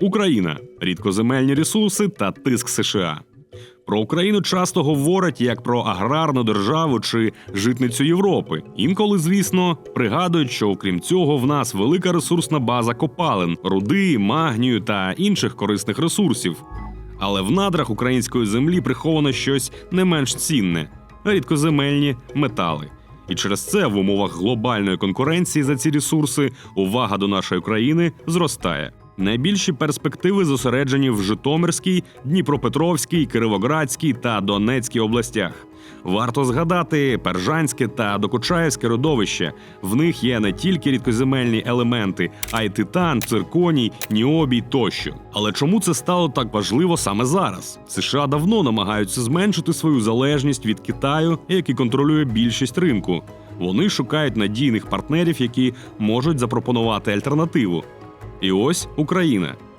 Україна, рідкоземельні ресурси та тиск США. Про Україну часто говорять як про аграрну державу чи житницю Європи. Інколи, звісно, пригадують, що окрім цього, в нас велика ресурсна база копалин, руди, магнію та інших корисних ресурсів. Але в надрах української землі приховано щось не менш цінне рідкоземельні метали. І через це в умовах глобальної конкуренції за ці ресурси увага до нашої країни зростає. Найбільші перспективи зосереджені в Житомирській, Дніпропетровській, Кировоградській та Донецькій областях. Варто згадати Пержанське та Докучаєвське родовище. В них є не тільки рідкоземельні елементи, а й титан, цирконій, ніобій тощо. Але чому це стало так важливо саме зараз? США давно намагаються зменшити свою залежність від Китаю, який контролює більшість ринку. Вони шукають надійних партнерів, які можуть запропонувати альтернативу. І ось Україна.